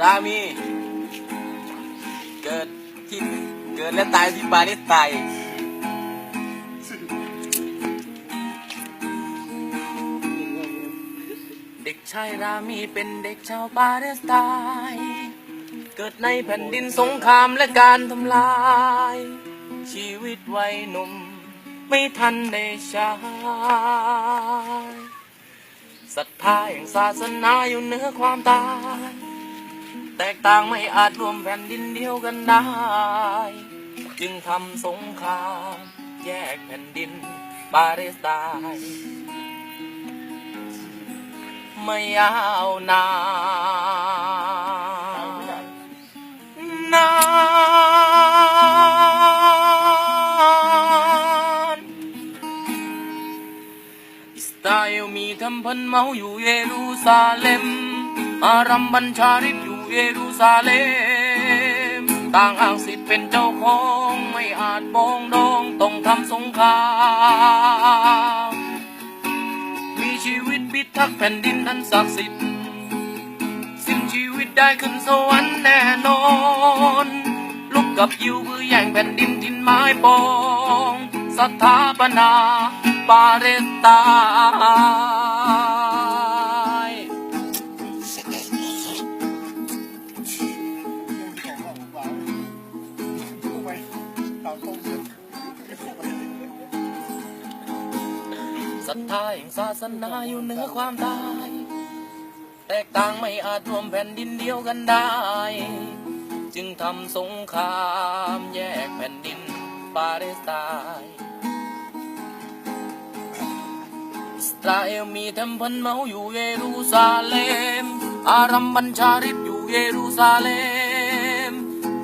รามี เกิดที่เกิดและตายที่ปาเลสไตน์เด็กชายรามีเป็นเด็กชาวปาเลสไตน์เกิดในแผ่นดินสงครามและการทำลาย ชีวิตวัยหนุ่มไม่ทันได้ใช้ศรัทธาแห่งศาสนาอยู่เหนือความตาย แตกต่างไม่อาจรวมแผ่นดินเดียวกันได้ จึงทำสงครามแยกแผ่นดินปาเลสไตน์ไม่ยาวนานนานอิสราเอลมีทำพันเมาอยู่เยรูซาเล็มอารัมบัญชาริตอยู่ เยรูซาเล็ม ต่างอ้างสิทธิ์เป็นเจ้าของ ไม่อาจบองดองต้องทำสงคราม มีชีวิตพิทักษ์แผ่นดินอันศักดิ์สิทธิ์ สิ้นชีวิตได้ขึ้นสวรรค์แน่นอน ลุกกับยิวเพื่อแย่งแผ่นดินทินไม้ปองสถาปนาปาเลสไตน์ ศรัทธาแห่งศาสนาอยู่เหนือความตาย แตกต่างไม่อาจรวมแผ่นดินเดียวกันได้ จึงทำสงครามแยกแผ่นดินปาเลสไตน์อิสราเอลมีเทมเพลเมาอยู่เยรูซาเล็ม อารัมบัญชาริตอยู่เยรูซาเล็ม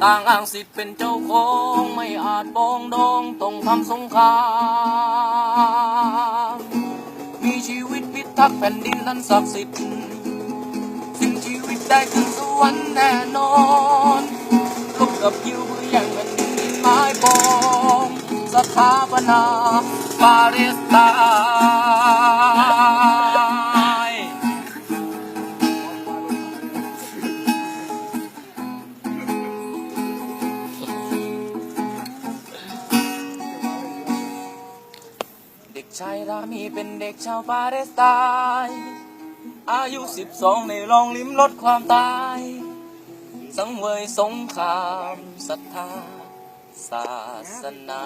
ต่างอ้างสิทธิ์เป็นเจ้าของไม่อาจปองดองต้องทำสงคราม ชีวิตพิทักษ์แผ่นดินนั้นศักดิ์สิทธิ์สิ้นชีวิตได้ขึ้นสวรรค์แน่นอนลบกับยิวเพื่อแย่งแผ่นดินไม้ปองสถาปนาปาเลสไตน์ ชายรามีเป็นเด็กชาวปาเลสไตน์อายุสิบสองในลองลิ้มรสความตาย สังเวยสงครามศรัทธาศาสนา